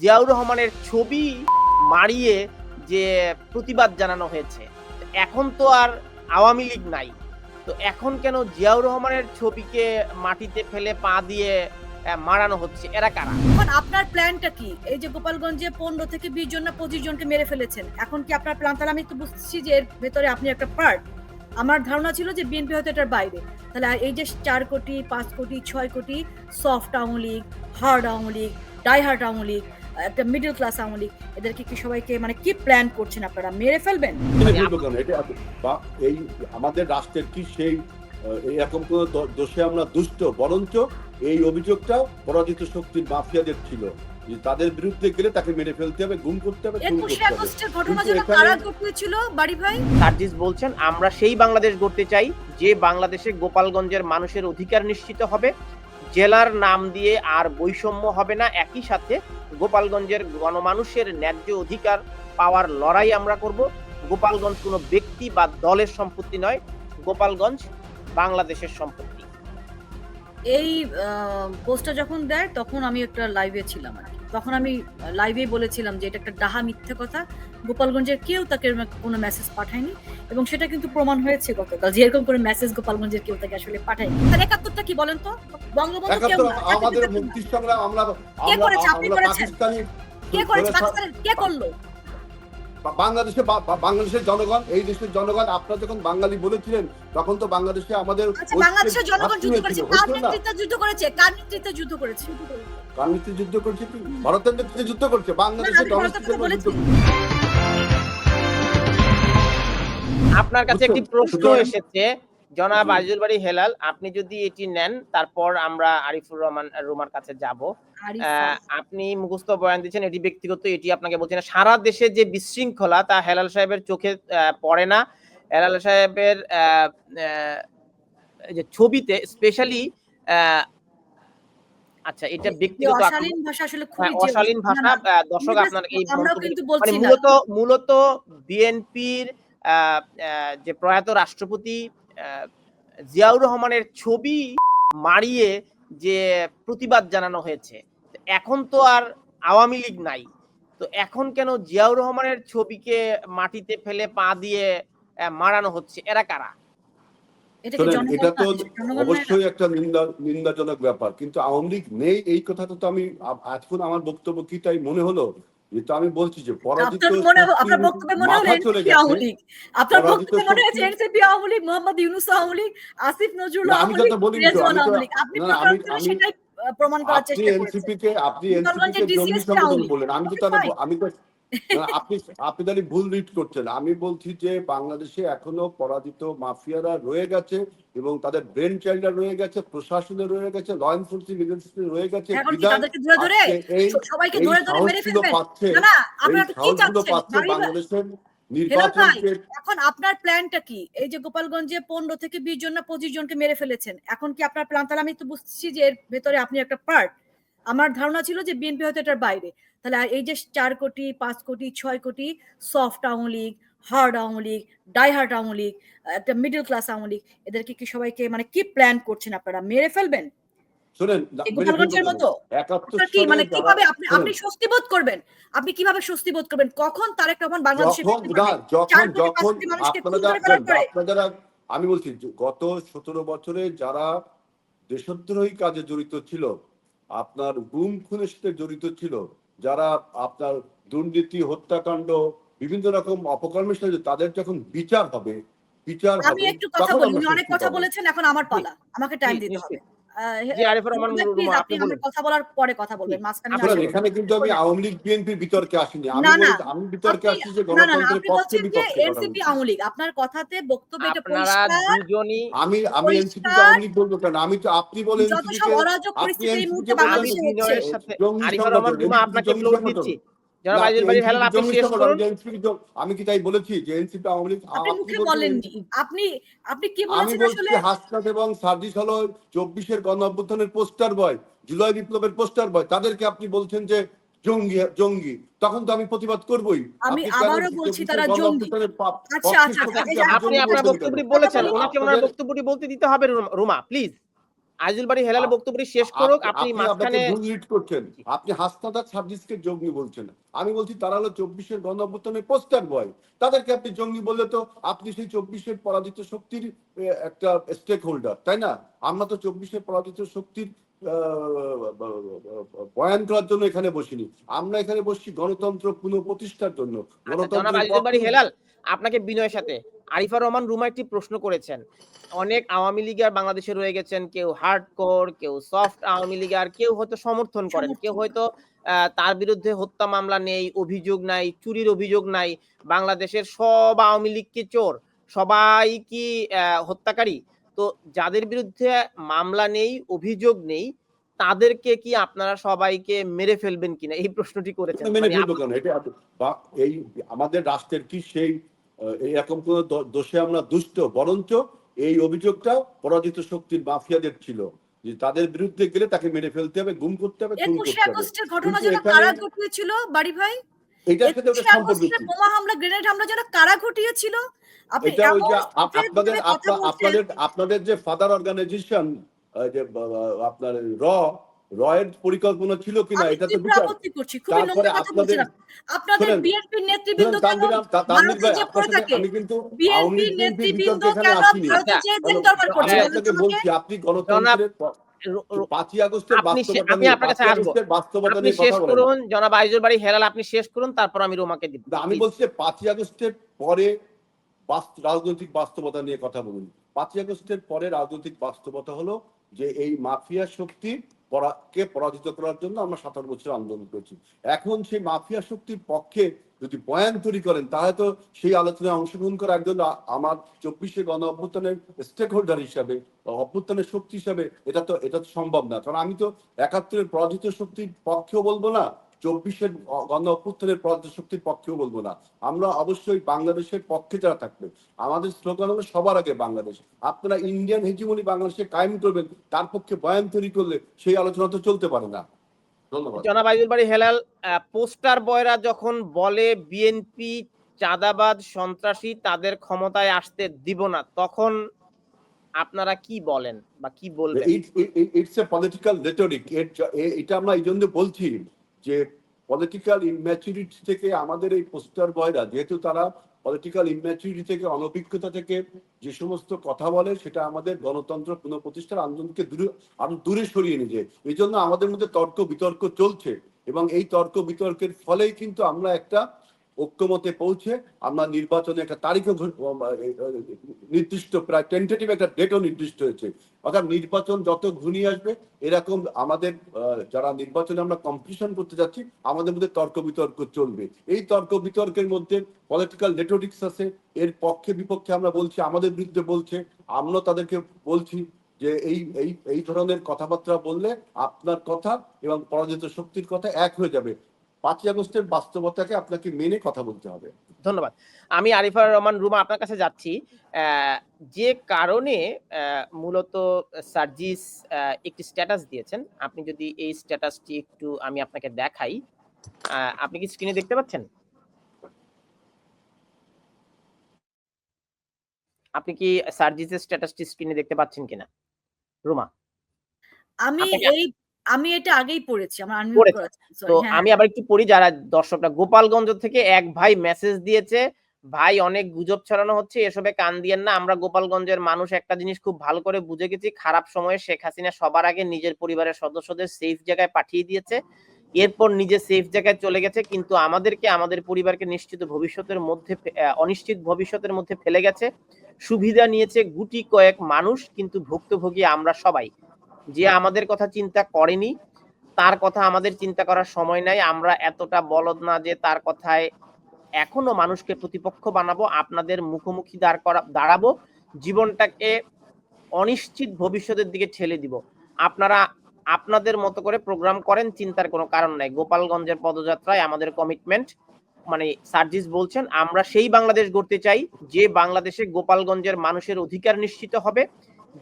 জিয়াউর রহমানের ছবি মারিয়ে যে প্রতিবাদ জানানো হয়েছে, এখন তো আর আওয়ামী লীগ নাই। তো এখন কেন জিয়াউর রহমানের ছবিকে মাটিতে ফেলে পা দিয়ে মারানো হচ্ছে? এরা কারা? এখন আপনার প্ল্যানটা কি? এই যে গোপালগঞ্জে পনেরো থেকে বিশ জন না পঁচিশ জনকে মেরে ফেলেছেন, এখন কি আপনার প্ল্যান তাহলে আমি তো বুঝছি যে এর ভেতরে আপনি একটা পার্ট আমার ধারণা ছিল যে বিএনপি হয়তো এটার বাইরে। তাহলে এই যে চার কোটি, পাঁচ কোটি, ছয় কোটি soft Awami League hard Awami League die hard Awami League একটা মিডল ক্লাস আওয়ামী লীগ এদেরকে কি সবাইকে মানে কি প্ল্যান করছেন আপনারা? মেরে ফেলবেন? এই আমাদের রাষ্ট্রের কি সেই এরকম কোন দোষে আমরা দুষ্ট বরঞ্চ এই অভিযোগটা পরাজিত শক্তির মাফিয়াদের ছিল তাদের বিরুদ্ধে গেলে তাকে মেরে ফেলতে হবে গুম করতে হবে একুশে আগস্টের ঘটনা কিন্তু কারা ঘটিয়েছিল বাড়ি ভাই? সার্জিস বলছেন আমরা সেই বাংলাদেশ গড়তে চাই যে বাংলাদেশে গোপালগঞ্জের মানুষের অধিকার নিশ্চিত হবে জেলার নাম দিয়ে আর বৈষম্য হবে না, একই সাথে গোপালগঞ্জের গণমানুষের ন্যায্য অধিকার পাওয়ার লড়াই আমরা করব গোপালগঞ্জ কোনো ব্যক্তি বা দলের সম্পত্তি নয়, গোপালগঞ্জ বাংলাদেশের সম্পত্তি এই পোস্টটা যখন দেয়, তখন আমি একটা লাইভে ছিলাম আর কি। তখন আমি লাইভে বলেছিলাম যে এটা একটা ডাহা মিথ্যে কথা। গোপালগঞ্জের কেউ তাকে কোনো মেসেজ পাঠায়নি এবং সেটা কিন্তু প্রমাণ হয়েছে গতকাল যে এরকম করে মেসেজ গোপালগঞ্জের কেউ তাকে আসলে পাঠায়নি। তার একাত্তরটা কি বলেন তো? বঙ্গবন্ধু কেউ আমাদের মুক্তি সংগ্রাম আমরা কে করেছে? আপনি করেছেন? কে করেছে? করে- পাকিস্তানের কে করল? বাংলাদেশে বাংলাদেশের জনগণ এই দেশের জনগণ আপনারা যখন বাঙালি বলেছিলেন তখন তো বাংলাদেশে আমাদের আচ্ছা বাংলাদেশের জনগণ যুদ্ধ করেছে। কার নেতৃত্বে যুদ্ধ করেছে? কার নেতৃত্বে যুদ্ধ করেছে? কার নেতৃত্বে যুদ্ধ করছে ভারতের নেতৃত্বে যুদ্ধ করছে। বাংলাদেশের করছে। আপনার কাছে একটি প্রশ্ন এসেছে। জনাব। আজিজুল বাড়ি হেলাল আপনি যদি এটি নেন তারপর আমরা আরিফুর রহমান রুমার কাছে যাব। আপনি মুখস্থ বয়ান দিচ্ছেন এটি ব্যক্তিগত এটি আপনাকে বলছি না। সারা দেশে যে বিশৃঙ্খলা তা হেলাল সাহেবের চোখে পড়ে না। হেলাল সাহেবের যে ছবিতে স্পেশালি আচ্ছা এটা ব্যক্তিগত অশালীন ভাষা আসলে হ্যাঁ, খুবই অশালীন ভাষা দর্শক আপনার এই কিন্তু মানে বলছি না। মূলত মূলত বিএনপির যে প্রয়াত রাষ্ট্রপতি আহ, জিয়াউর রহমানের ছবি মারিয়ে যে প্রতিবাদ জানানো হয়েছে। এখন তো আর আওয়ামী লীগ নাই। তো এখন কেন জিয়াউর রহমানের ছবিকে মাটিতে ফেলে পা দিয়ে মারানো হচ্ছে? এরা কারা? এটা তো? অবশ্যই একটা নিন্দা নিন্দাজনক ব্যাপার। কিন্তু আওয়ামী লীগ নেই এই কথাটা তো আমি এখন আমার বক্তব্য কি তাই মনে হলো? যে তো আমি বলছি যে পরাজিত আপনার বক্তব্যে মনে হলো এনসিপি আওয়ামী লীগ। আপনার বক্তব্যে মনে হয়েছে এনসিপি আওয়ামী লীগ মোহাম্মদ ইউনুস আওয়ামী লীগ আসিফ নজরুল আমি আওয়ামী তো লীগ তা বলিনি তো, রেজওয়ান আমি তো- আওয়ামী লীগ। আপনি না, প্রকার আমি- করে আমি- সেটাই আহ, প্রমাণ করার চেষ্টা করেছেন। এনসিপি কে আপনি এনসিপি কে জঙ্গি সংগঠন বললেন। আমি তো তাহলে আমি তো আপনি আপনি তাহলে ভুল রিড করছেন। আমি বলছি যে বাংলাদেশে এখনও পরাজিত মাফিয়ারা রয়ে গেছে এবং তাদের ব্রেন চাইল্ডরা রয়ে গেছে প্রশাসনে রয়ে গেছে ল এনফোর্সিং এজেন্সি রয়ে গেছে। এখন কি তাদেরকে ধরে ধরে আজকে এই স- সবাইকে ধরে ধরে মেরে ফেলবেন? না না আপনারা কি চাচ্ছেন? বাংলাদেশের এখন আপনার প্ল্যানটা কি? এই যে গোপালগঞ্জে পনেরো থেকে বিশ জন না পঁচিশ জনকে মেরে ফেলেছেন, এখন কি আপনার প্ল্যান তাহলে আমি তো বুঝছি যে এর ভেতরে আপনি একটা পার্ট আমার ধারণা ছিল যে বিএনপি হয়তো এটার বাইরে। তাহলে এই যে চার কোটি, পাঁচ কোটি, ছয় কোটি soft Awami hard Awami League die hard Awami League, একটা মিডল ক্লাস আওয়ামী লীগ, এদেরকে কি সবাইকে মানে কি প্ল্যান করছেন আপনারা? মেরে ফেলবেন? শোনেন আপনার মানে কীভাবে আপনি আপনি স্বস্তি বোধ করবেন? আপনি কীভাবে স্বস্তি বোধ করবেন? কখন তারেক রহমান বাংলাদেশে যখন? যখন আপনারা আমি বলছি গত সতেরো বছরে যারা দেশদ্রোহী কাজে জড়িত ছিল আপনার গুম খুনের সাথে জড়িত ছিল যারা আপনার দুর্নীতি হত্যাকাণ্ড বিভিন্ন রকম অপকর্মের সাথে তাদের যখন বিচার হবে বিচার আমি একটু কথা বলি অনেক কথা বলেছেন এখন আমার পালা। আমাকে টাইম দিতে হবে। কথা বলার পরে কথা বলবেন মাঝখানে। এখানে কিন্তু আমি আওয়ামী লীগ বিএনপির বিতর্কে আসিনি। আমি বিতর্কে আসছি যে গণতন্ত্রের পক্ষে বিপক্ষে এনসিপি আওয়ামী লীগ আপনার কথাতে বক্তব্য এটা পরিষ্কার আমি আমি এনসিপি আওয়ামী লীগ বলব কেন? আমি তো আপনি বলেন যত সব অরাজক পরিস্থিতি এই মুহূর্তে বাংলাদেশে হচ্ছে। আপনাকে ফ্লোর দিচ্ছি। আমি কি তাই বলেছি যে এনসিপি আওয়ামী লীগ আপনি আপনি বলছেন বলেননি। আপনি আপনি কি আমি বলছি হাসনাত এবং সার্জিস হলো চব্বিশের গণ অভ্যুত্থানের পোস্টার বয় জুলাই বিপ্লবের পোস্টার বয় তাদেরকে আপনি বলছেন যে জঙ্গি জঙ্গি। তখন তো আমি প্রতিবাদ করবই। আমি আবারও বলছি 24 তারা জঙ্গি। আচ্ছা, আচ্ছা, আচ্ছা, আপনি আপনি আপনার বক্তব্যটি বলেছেন ওনাকে ওনার বক্তব্যটি বলতে দিতে হবে রুমা প্লিজ। আজিজুল বাড়ি হেলাল বক্তব্যটি শেষ করুক আপনি মাঝখানে ভুল করছেন। আপনি হাসনাদার সার্জিসকে জঙ্গি বলছেন। আমি বলছি তারা হলো চব্বিশের গণ অভ্যুত্থানের পোস্টার বয় তাদেরকে আপনি জঙ্গি বললে তো আপনি সেই চব্বিশের পরাজিত শক্তির একটা স্টেক হোল্ডার তাই না? আমরা তো চব্বিশের পরাজিত শক্তির বয়ান করার জন্য এখানে বসিনি। আমরা এখানে বসছি গণতন্ত্র পুনঃপ্রতিষ্ঠার জন্য। আচ্ছা, হেলাল আপনাকে বিনয়ের সাথে। আরিফা রহমান রুমা একটি প্রশ্ন করেছেন। অনেক আওয়ামী লীগার বাংলাদেশে রয়ে গেছেন কেউ হার্ড কোর কেউ সফট আওয়ামী লীগার কেউ হয়তো সমর্থন করেন কেউ হয়তো আহ, তার বিরুদ্ধে হত্যা মামলা নেই অভিযোগ নাই চুরির অভিযোগ নাই। বাংলাদেশের সব আওয়ামী লীগকে চোর সবাই কি আহ, হত্যাকারী? তো যাদের বিরুদ্ধে মামলা নেই অভিযোগ নেই তাদেরকে কি আপনারা সবাইকে মেরে ফেলবেন কিনা? এই প্রশ্নটি করেছেন। মেনে ফেলব কেন? এটা বা এই আমাদের রাষ্ট্রের কি সেই এরকম কোন দোষে আমরা দুষ্ট? বরঞ্চ এই অভিযোগটা পরাজিত শক্তির মাফিয়াদের ছিল যে তাদের বিরুদ্ধে গেলে তাকে মেরে ফেলতে হবে গুম করতে হবে একুশে আগস্টের ঘটনা যেন কারা ঘটিয়েছিল বাড়ি ভাই? এটার সাথে ওটা একুশে সম্পর্ক আগস্টের কি? বোমা হামলা গ্রেনেড হামলা যেন কারা ঘটিয়েছিল? আপনি এটা ওই যে এমন আপ- ফের আপনাদের যে ফাদার অর্গানাইজেশন যে আপনার র রয়ের পরিকল্পনা ছিল কিনা এটা তো বিচার। তারপরে আপনাদের আপনাদের শোনেন, বিএনপির নেতৃবৃন্দ আম- কিন্তু বিএনপি নেতৃবৃন্দ কেন ভারতে আচ্ছা, যে দরবার করছে? বলেন তো আপনাকে বলছি আপনি গণতন্ত্রের পাঁচই আগস্টের আপনি বাস্তবতা আমি আপনার কাছে আসব। বাস্তবতা নিয়ে শেষ করুন জনাব আইজুল বাড়ি হেলাল আপনি শেষ করুন তারপর আমি রোমাকে দিব। আমি বলছি পাঁচই আগস্টের পরে রাজনৈতিক বাস্তবতা নিয়ে কথা বলুন। পাঁচই আগস্টের পরে রাজনৈতিক বাস্তবতা হলো যে এই মাফিয়া শক্তি কে পরাজিত করার জন্য আমরা সাতান্ন বছর আন্দোলন করেছি। এখন সেই মাফিয়া শক্তির পক্ষে যদি বয়ান তৈরি করেন, তাহলে তো সেই আলোচনায় অংশগ্রহণ করা একজন আমার চব্বিশে গণ অভ্যুত্থানের স্টেক হোল্ডার হিসাবে অভ্যুত্থানের শক্তি হিসাবে এটা তো এটা তো সম্ভব না। কারণ আমি তো একাত্তরের পরাজিত শক্তির পক্ষেও বলব না চব্বিশের গণ অভ্যুত্থানের পরাজিত শক্তির পক্ষেও বলব না। আমরা অবশ্যই বাংলাদেশের পক্ষে যারা থাকবে, আমাদের স্লোগান হলো সবার আগে বাংলাদেশ। আপনারা ইন্ডিয়ান হেজিমনি বাংলাদেশে কায়েম করবেন, তার পক্ষে বয়ান তৈরি করলে সেই আলোচনা তো চলতে পারে না। জনাব আইজুল বাড়ি হেলাল পোস্টার বয়রা যখন বলে বিএনপি চাঁদাবাদ সন্ত্রাসী তাদের ক্ষমতায় আসতে দিব না তখন আপনারা কি বলেন বা কি বলবেন? ইটস এ পলিটিক্যাল রেটরিক এটা আমরা এই জন্য বলছি যে পলিটিক্যাল ইম্যাচুরিটি থেকে আমাদের এই পোস্টার বয়রা যেহেতু তারা পলিটিক্যাল ইম্যাচুরিটি থেকে, অনভিজ্ঞতা থেকে যে সমস্ত কথা বলে, সেটা আমাদের গণতন্ত্র পুনঃপ্রতিষ্ঠার আন্দোলনকে দূরে, আরও দূরে সরিয়ে নিয়ে এই জন্য আমাদের মধ্যে তর্ক বিতর্ক চলছে এবং এই তর্ক বিতর্কের ফলেই কিন্তু আমরা একটা ঐক্যমতে পৌঁছে আমরা নির্বাচনে একটা তারিখও নির্দিষ্ট প্রায় টেন্টেটিভ একটা ডেটও নির্দিষ্ট হয়েছে। অর্থাৎ নির্বাচন যত ঘনিয়ে আসবে, এরকম আমাদের যারা নির্বাচনে আমরা কম্পিটিশন করতে যাচ্ছি, আমাদের মধ্যে তর্ক বিতর্ক চলবে। এই তর্ক বিতর্কের মধ্যে পলিটিক্যাল নেটওয়ার্কস আছে, এর পক্ষে বিপক্ষে আমরা বলছি, আমাদের বিরুদ্ধে বলছে আমরা তাদেরকে বলছি যে এই এই এই ধরনের কথাবার্তা বললে আপনার কথা এবং পরাজিত শক্তির কথা এক হয়ে যাবে। পাঁচই আগস্টের বাস্তবতাকে আপনাকে মেনে কথা বলতে হবে। ধন্যবাদ। আমি আরিফার রহমান রুমা আপনার কাছে যাচ্ছি। আহ, যে কারণে আহ, মূলত সার্জিস আহ, একটি স্ট্যাটাস দিয়েছেন। আপনি যদি এই স্ট্যাটাসটি একটু আমি আপনাকে দেখাই। আহ, আপনি কি স্ক্রিনে দেখতে পাচ্ছেন? আপনি কি সার্জিসের স্ট্যাটাসটি স্ক্রিনে দেখতে পাচ্ছেন কিনা? রুমা। আমি এই আমি এটা আগেই পড়েছি আমার আনমিউট। করা তো হ্যাঁ। আমি আবার একটু পড়ি যারা দর্শকরা গোপালগঞ্জ থেকে এক ভাই মেসেজ দিয়েছে ভাই অনেক গুজব ছড়ানো হচ্ছে এসবে কান দিয়েন না আমরা গোপালগঞ্জের মানুষ একটা জিনিস খুব ভালো করে বুঝে গেছি খারাপ সময়ে শেখ হাসিনা সবার আগে নিজের পরিবারের সদস্যদের সেফ জায়গায় পাঠিয়ে দিয়েছে এরপর নিজে সেফ জায়গায় চলে গেছে কিন্তু আমাদেরকে আমাদের পরিবারকে নিশ্চিত ভবিষ্যতের মধ্যে অনিশ্চিত ভবিষ্যতের মধ্যে ফেলে গেছে সুবিধা নিয়েছে গুটি কয়েক মানুষ কিন্তু ভুক্তভোগী আমরা সবাই যে আমাদের কথা চিন্তা করেনি, তার কথা আমাদের চিন্তা করার সময় নাই। আমরা এতটা বলদ না যে তার কথায় এখনও মানুষকে প্রতিপক্ষ বানাবো, আপনাদের মুখোমুখি দাঁড় করা দাঁড়াবো, জীবনটাকে অনিশ্চিত ভবিষ্যতের দিকে ঠেলে দিব। আপনারা আপনাদের মতো করে প্রোগ্রাম করেন, চিন্তার কোনো কারণ নাই। গোপালগঞ্জের পদযাত্রায় আমাদের কমিটমেন্ট মানে সার্জিস বলছেন, আমরা সেই বাংলাদেশ গড়তে চাই, যে বাংলাদেশে গোপালগঞ্জের মানুষের অধিকার নিশ্চিত হবে।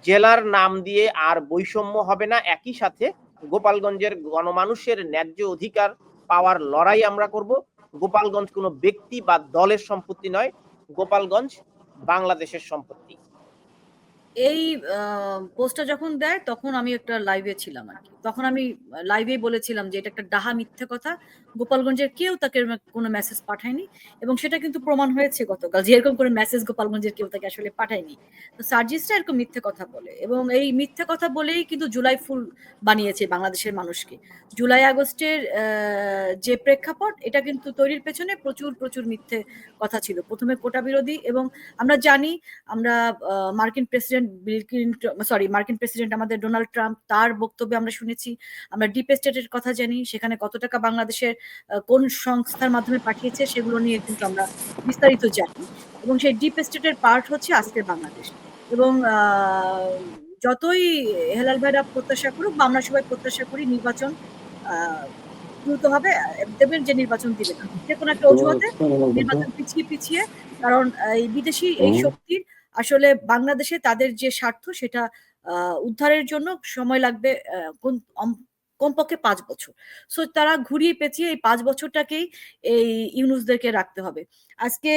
জেলার নাম দিয়ে আর বৈষম্য হবে না, একই সাথে গোপালগঞ্জের গণমানুষের ন্যায্য অধিকার পাওয়ার লড়াই আমরা করব। গোপালগঞ্জ কোনো ব্যক্তি বা দলের সম্পত্তি নয়, গোপালগঞ্জ বাংলাদেশের সম্পত্তি। এই পোস্টটা যখন দেয়, তখন আমি একটা লাইভে ছিলাম আর কি। তখন আমি লাইভে বলেছিলাম যে এটা একটা ডাহা মিথ্যে কথা। গোপালগঞ্জের কেউ তাকে কোনো মেসেজ পাঠায়নি এবং সেটা কিন্তু প্রমাণ হয়েছে গতকাল যে এরকম করে মেসেজ গোপালগঞ্জের কেউ তাকে আসলে পাঠায়নি। তো সার্জিসটা এরকম মিথ্যে কথা বলে এবং এই মিথ্যে কথা বলেই কিন্তু জুলাই ফুল বানিয়েছে বাংলাদেশের মানুষকে। জুলাই আগস্টের যে প্রেক্ষাপট, এটা কিন্তু তৈরির পেছনে প্রচুর প্রচুর মিথ্যে কথা ছিল। প্রথমে কোটা বিরোধী এবং আমরা জানি, আমরা মার্কিন প্রেসিডেন্ট সরি মার্কিন প্রেসিডেন্ট আমাদের ডোনাল্ড ট্রাম্প তার বক্তব্যে আমরা শুনেছি। আমরা ডিপ স্টেটের কথা জানি সেখানে কত টাকা বাংলাদেশের কোন সংস্থার মাধ্যমে পাঠিয়েছে সেগুলো নিয়ে কিন্তু আমরা বিস্তারিত জানি। এবং সেই ডিপ স্টেটের পার্ট হচ্ছে আজকের বাংলাদেশ। এবং আহ, যতই হেলাল ভাইরা প্রত্যাশা করুক বা আমরা সবাই প্রত্যাশা করি নির্বাচন আহ, দ্রুত হবে। দেবেন যে নির্বাচন দিবে না যে কোনো একটা অজুহাতে নির্বাচন পিছিয়ে পিছিয়ে কারণ এই বিদেশি এই শক্তির আসলে বাংলাদেশে তাদের যে স্বার্থ সেটা উদ্ধারের জন্য সময় লাগবে কমপক্ষে পাঁচ বছর। সো তারা ঘুরিয়ে পেঁচিয়ে এই পাঁচ বছরটাকেই এই ইউনুসদেরকে রাখতে হবে। আজকে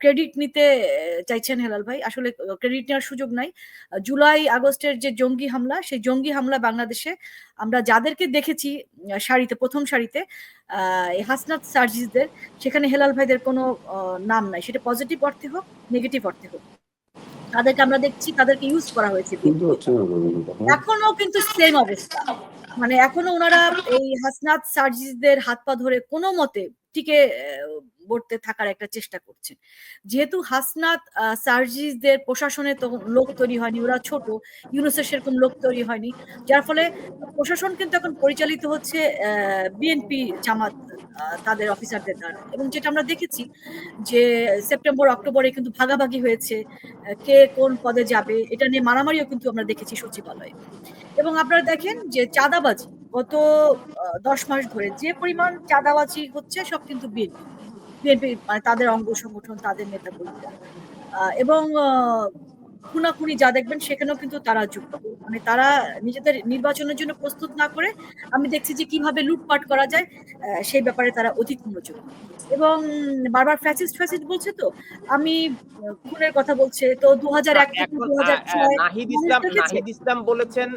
ক্রেডিট নিতে চাইছেন হেলাল ভাই। আসলে ক্রেডিট নেওয়ার সুযোগ নাই। জুলাই, আগস্টের যে জঙ্গি হামলা, সেই জঙ্গি হামলা বাংলাদেশে আমরা যাদেরকে দেখেছি সারিতে প্রথম এই হাসনাত সার্জিসদের, সেখানে হেলাল ভাইদের কোনো নাম নাই। সেটা পজিটিভ অর্থে হোক নেগেটিভ অর্থে হোক। তাদেরকে আমরা দেখছি তাদেরকে ইউজ করা হয়েছে। এখনও কিন্তু সেম অবস্থা মানে এখনও ওনারা এই হাসনাত সার্জিসদের হাত পা ধরে কোনো মতে টিকে বর্তে থাকার একটা চেষ্টা করছেন। যেহেতু হাসনাত সার্জিসদের প্রশাসনে তো লোক তৈরি হয়নি, ওরা ছোট ইউনুসের সেরকম লোক তৈরি হয়নি, যার ফলে প্রশাসন কিন্তু এখন পরিচালিত হচ্ছে বিএনপি জামাত তাদের অফিসারদের দ্বারা। এবং যেটা আমরা দেখেছি যে সেপ্টেম্বর, অক্টোবরে কিন্তু ভাগাভাগি হয়েছে কে কোন পদে যাবে, এটা নিয়ে মারামারিও কিন্তু আমরা দেখেছি সচিবালয়ে। এবং আপনারা দেখেন যে চাঁদাবাজি গত দশ মাস ধরে যে পরিমাণ চাঁদাবাজি হচ্ছে সব কিন্তু বিএনপি মানে তাদের অঙ্গ সংগঠন তাদের নেতা কর্মীরা এবং খুনাখুনি যা দেখবেন সেখানেও কিন্তু তারা যুক্ত। মানে তারা নিজেদের নির্বাচনের জন্য প্রস্তুত না করে আমি দেখছি যে কীভাবে লুটপাট করা যায় সেই ব্যাপারে তারা অধিক মনোযোগী এবং বারবার ফ্যাসিস্ট ফ্যাসিস্ট বলছে তো আমি খুনের কথা বলছে। তো দু হাজার এক দু হাজার নাহিদ ইসলাম নাহিদ ইসলাম বলেছেন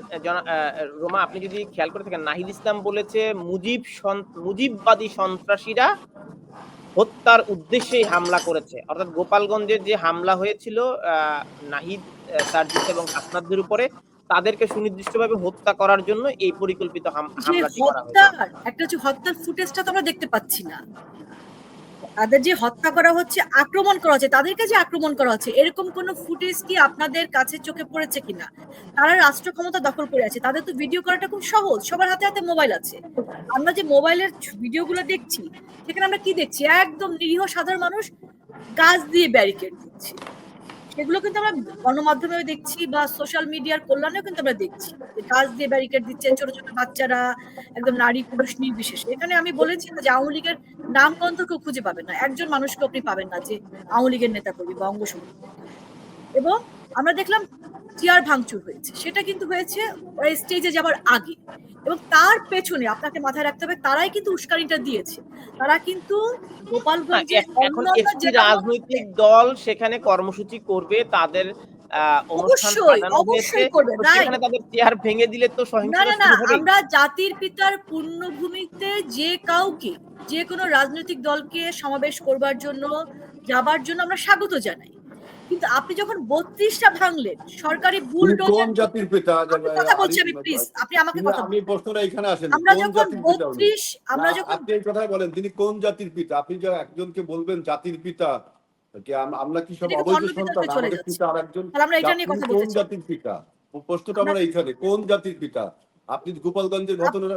রোমা আপনি যদি খেয়াল করে থাকেন নাহিদ ইসলাম বলেছে মুজিব মুজিববাদী সন্ত্রাসীরা হত্যার উদ্দেশ্যেই হামলা করেছে। অর্থাৎ গোপালগঞ্জের যে হামলা হয়েছিল আহ, নাহিদ তার সার্জিস এবং আসনাদদের উপরে তাদেরকে সুনির্দিষ্টভাবে হত্যা করার জন্য এই পরিকল্পিত হামলা হামলাটি করা হয়েছে। একটা হচ্ছে হত্যার ফুটেজটা তো আমরা দেখতে পাচ্ছি না। তাদের যে হত্যা করা হচ্ছে, আক্রমণ করা হচ্ছে তাদেরকে যে আক্রমণ করা হচ্ছে, এরকম কোন ফুটেজ কি আপনাদের কাছে চোখে পড়েছে কিনা? তারা রাষ্ট্র ক্ষমতা দখল করে আছে, তাদের তো ভিডিও করাটা খুব সহজ, সবার হাতে হাতে মোবাইল আছে। আমরা যে মোবাইলের ভিডিওগুলো দেখছি, সেখানে আমরা কি দেখছি? একদম নিরীহ সাধারণ মানুষ গাছ দিয়ে ব্যারিকেড দিচ্ছে। সেগুলো কিন্তু আমরা গণমাধ্যমে দেখছি বা সোশ্যাল মিডিয়ার কল্যাণেও কিন্তু আমরা দেখছি। কাজ দিয়ে ব্যারিকেড দিচ্ছে ছোট ছোট বাচ্চারা, একদম নারী পুরুষ নির্বিশেষে। এখানে আমি বলেছি যে আওয়ামী লীগের নাম গন্ধ কেউ খুঁজে পাবেন না। একজন মানুষকে আপনি পাবেন না যে আওয়ামী লীগের নেতা করবি বা এবং আমরা দেখলাম চেয়ার ভাঙচুর হয়েছে। সেটা কিন্তু হয়েছে স্টেজে যাবার আগে। এবং তার পেছনে আপনাকে মাথায় রাখতে হবে তারাই কিন্তু উস্কানিটা দিয়েছে। তারা কিন্তু গোপালগঞ্জে এখন একটি রাজনৈতিক দল সেখানে কর্মসূচি করবে তাদের অবশ্যই, অবশ্যই করবে, সেখানে তাদের চেয়ার ভেঙে দিলে তো না না না আমরা জাতির পিতার পুণ্যভূমিতে যে কাউকে যে কোনো রাজনৈতিক দলকে সমাবেশ করবার জন্য যাবার জন্য আমরা স্বাগত জানাই। কিন্তু আপনি যখন বত্রিশটা ভাঙলেন সরকারি কোন জাতির পিতা? কথা বলছি আমি প্লিজ আপনি আমাকে কথা আমি প্রশ্নটা এখানে আসেন আমরা যখন বত্রিশ আমরা যখন আপনি এই কথাই বলেন তিনি কোন জাতির পিতা? আপনি যে একজনকে বলবেন জাতির পিতা কি আমরা কি সব অবৈধ সন্তান? আমাদের পিতা আরেকজন? তাহলে আমরা এটা নিয়ে আপনি কথা কোন জাতির পিতা? প্রশ্নটা আমরা- আমরা এইখানে কোন জাতির পিতা? আপনি গোপালগঞ্জের ঘটনা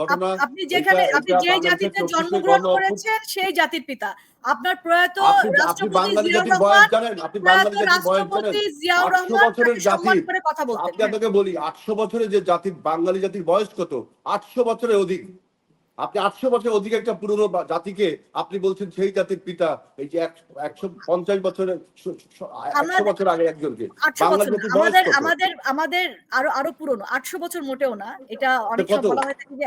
ঘটনা আপনি যেখানে আপনি যে জাতিতে জন্মগ্রহণ করেছেন সেই জাতির পিতা। আপনার প্রয়াত রাষ্ট্রপতি বাঙালি জিয়াউর জাতির বয়স রহমান আপনি বাঙালি জাতির বয়স জানেন। রাষ্ট্রপতি জিয়াউর রহমান বছরের জাতি। কথা বলতেন। আপনি আপনাকে বলি আটশো বছরের যে জাতির বাঙালি জাতির বয়স কত? আটশো বছরের অধিক। আপনি আটশো বছর অধিক একটা পুরনো জাতিকে আপনি বলছেন সেই জাতির পিতা এই যে একশো পঞ্চাশ বছরের একশো বছর আগে একজনকে। আমাদের আমাদের আমাদের আরও আরও পুরনো আটশো বছর মোটেও না এটা অনেক বলা হয়ে যে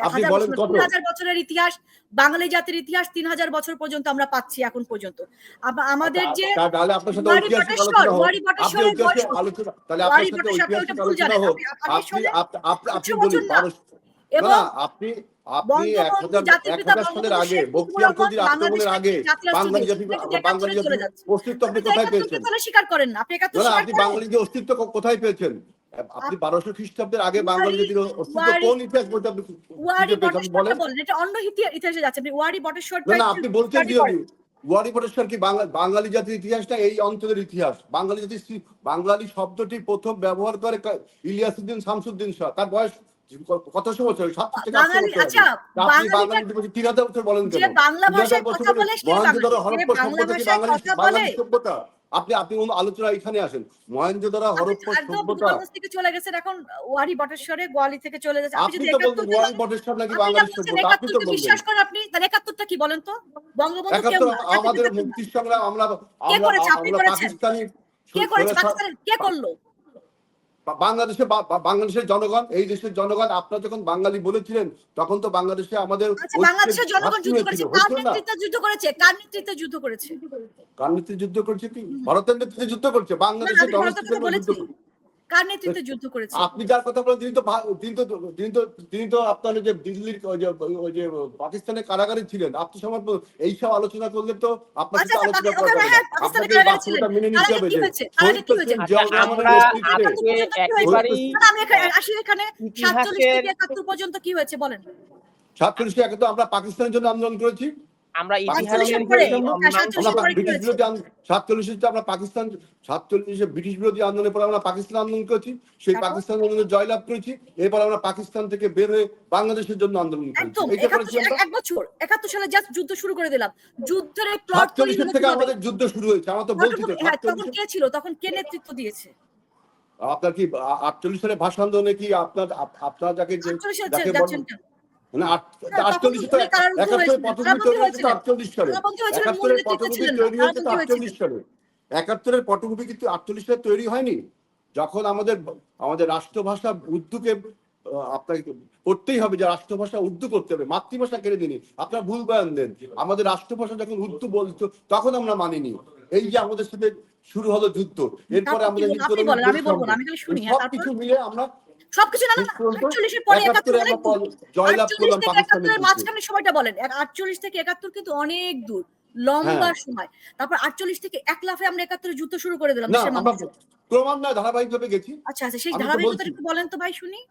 হাজার বছরের ইতিহাস বাঙালি জাতির ইতিহাস তিন হাজার বছর পর্যন্ত আমরা পাচ্ছি এখন পর্যন্ত। আমাদের যে তাহলে আপনার সাথে ঐতিহাসিক আলোচনা হোক। আপনি আপনি বলুন এবং আপনি আপনি এক হাজার এক হাজার সালের আগে বক্তিয়ার মুজিবুর আক্রমণের আগে বাঙালি দিয়েছে। জাতির এটা কিন্তু বাঙালি একাত্তরে চলে জাতির যাচ্ছে। অস্তিত্ব আপনি আপনি কোথায় পেয়েছেন? স্বীকার করেন না আপনি একাত্তর না না, আপনি বাঙালি যে অস্তিত্ব কোথায় পেয়েছেন? আপনি বারোশো খ্রিস্টাব্দের আগে বাঙালি জাতির অস্তিত্ব কোন ইতিহাস বইতে আপনি ওয়ারি খুঁজে পেয়েছেন বটেশ্বরটা বলেন। বলেন এটা অন্য ইতিহাসে যাচ্ছে। আপনি ওয়ারি বটেশ্বর না আপনি বলছেন ওয়ারি বটেশ্বর কি বাঙালি জাতির ইতিহাস না এই অঞ্চলের ইতিহাস? বাঙালি জাতির বাঙালি শব্দটি প্রথম ব্যবহার করে ইলিয়াসউদ্দিন শামসুদ্দিন শাহ। তার বয়স ক- কতশো বছর সাতশো থেকে আটশো বাঙালি বছর আচ্ছা আপনি বছর বলেন কেন? বাংলা ভাষায় কথা বলে সভ্যতা। আপনি আপনি আলোচনা এখানে আসেন। সভ্যতা। থেকে চলে গেছেন এখন ওয়ারি বটেশ্বরে গোয়ালি থেকে চলে যাচ্ছে আপনি আপনি তো বলছেন ওয়ারি বটেশ্বর নাকি আপনি না বাঙালি বলছেন সভ্যতা? আপনি তো একাত্তরকে বিশ্বাস করেন আপনি? তাহলে একাত্তরটা কি বলেন তো? বঙ্গবন্ধু কেউ আমাদের মুক্তি সংগ্রাম আমরা কে আমরা করেছে? পাকিস্তানি কে পাকিস্তানের কে করল? বাংলাদেশে বাংলাদেশের জনগণ এই দেশের জনগণ আপনারা যখন বাঙালি বলেছিলেন তখন তো বাংলাদেশে আমাদের আচ্ছা বাংলাদেশের জনগণ যুদ্ধ করেছে। কার নেতৃত্বে যুদ্ধ করেছে? কার নেতৃত্বে যুদ্ধ করেছে? কার নেতৃত্বে যুদ্ধ করেছে কি? ভারতের নেতৃত্বে যুদ্ধ করছে। বাংলাদেশের আমি কার নেতৃত্বে যুদ্ধ করেছে? আপনি যার কথা বলেন তিনি তো তিনি তো তিনি তো তিনি তো আপনার যে দিল্লির ওই যে পাকিস্তানের কারাগারে ছিলেন। আত্মসমর্পণ এইসব আলোচনা করলে তো আপনার আচ্ছা সাথে আচ্ছা আলোচনা করা যাবে হ্যাঁ আপনাকে বাস্তবতা মেনে নিতে হবে আচ্ছা, জিয়াউর রহমানের আমরা নেতৃত্বে আজকে একেবারেই না, আমি আসি এখানে। সাতচল্লিশ থেকে একাত্তর পর্যন্ত কি হয়েছে? বলেন। সাতচল্লিশে একে তো আমরা পাকিস্তানের জন্য আন্দোলন করেছি। আমরা ব্রিটিশ বিরোধী সাতচল্লিশে আমরা পাকিস্তান সাতচল্লিশে ব্রিটিশ বিরোধী আন্দোলনের পরে আমরা পাকিস্তান আন্দোলন করেছি সেই পাকিস্তান আন্দোলনে জয়লাভ করেছি এরপর আমরা পাকিস্তান থেকে বের হয়ে বাংলাদেশের জন্য আন্দোলন করেছি। এক বছর একাত্তর সালে জাস্ট যুদ্ধ শুরু করে দিলাম। যুদ্ধের প্লট থেকে আমাদের যুদ্ধ শুরু হয়েছে আমার তো বলছি হ্যাঁ তখন কে ছিল? তখন কে নেতৃত্ব দিয়েছে? আপনার কি আটচল্লিশ সালে ভাষা আন্দোলনে কি আপনার আপ- আপনার যাকে? মানে তো একাত্তরের পটভূমি তৈরি হয়েছে তো আটচল্লিশ সালে কারাবন্দী হয়েছিলেন, মূল একাত্তরের পটভূমি তৈরি হয়েছে তো আটচল্লিশ সালে একাত্তরের পটভূমি কিন্তু আটচল্লিশ সালে তৈরি হয়নি। যখন আমাদের আমাদের রাষ্ট্রভাষা উর্দুকে আপনাকে করতেই হবে যে রাষ্ট্রভাষা উর্দু করতে হবে। মাতৃভাষা কেড়ে দিনি আপনার ভুল বয়ান দেন। আমাদের রাষ্ট্রভাষা যখন উর্দু বলতো তখন আমরা মানিনি। এই যে আমাদের সাথে শুরু হলো যুদ্ধ। এরপরে আমাদের হ্যাঁ, সব তারপর? কিছু মিলে আমরা সবকিছু না না আটচল্লিশের পরে একাত্তরের মাঝখানে সময়টা বলেন। আটচল্লিশ থেকে একাত্তর কিন্তু অনেক দূর লম্বা হ্যাঁ। সময়। তারপর আটচল্লিশ থেকে এক লাফে আমরা একাত্তরে যুদ্ধ শুরু করে দিলাম না ক্রমান্বয়ে ধারাবাহিক ভাবে গেছি। আচ্ছা আচ্ছা সেই ধারাবাহিকতা একটু বলেন তো ভাই শুনি।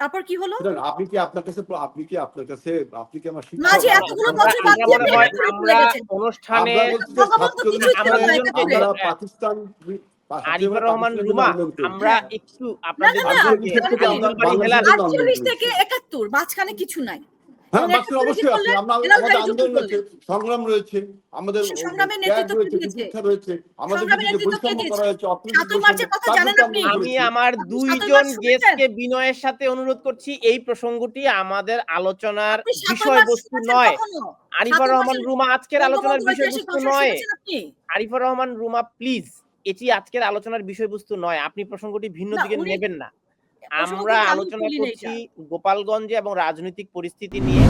তারপর কি হলো? আপনি কি আপনার কাছে আপনি কি আপনার কাছে আপনি কি আমার? মাঝে এতগুলো বছর বাদ দিয়ে আমরা অনুষ্ঠানে আমরা বলছি যে বঙ্গবন্ধু 47 কিছুই ছিল না, সালে একাত্তরে। আমরা পাকিস্তান আরিফুর রহমান রুমা আমরা একটু আপনাদের থেকে আমরা আলিবাড়ি হেলাল বাংলাদেশের জন্য আটচল্লিশ আন্দোলন থেকে একাত্তর মাঝখানে কিছু নাই। হ্যাঁ এবং বাস্তবে একাত্তরে কি অবশ্যই আছে। আমরা আমাদের আন্দোলন রয়েছে সংগ্রাম রয়েছে আমাদের সংগ্রামের নেতৃত্ব রয়েছে রয়েছে আমাদের সংগ্রামের যে নেতৃত্ব কে বৈষম্য করা হয়েছে অর্থনৈতিক সাতই মার্চের বৈষম্য, কথা জানেন আপনি? আমি আমার দুইজন গেস্টকে বিনয়ের সাথে অনুরোধ করছি এই প্রসঙ্গটি আমাদের আলোচনার বিষয়বস্তু নয়? আরিফুর রহমান রুমা আজকের আলোচনার বিষয়বস্তু নয়। আরিফুর রহমান রুমা প্লিজ। এটি আজকের আলোচনার বিষয়বস্তু নয়। আপনি প্রসঙ্গটি ভিন্ন দিকে নেবেন না। আমরা আলোচনা করছি গোপালগঞ্জে এবং রাজনৈতিক পরিস্থিতি নিয়ে।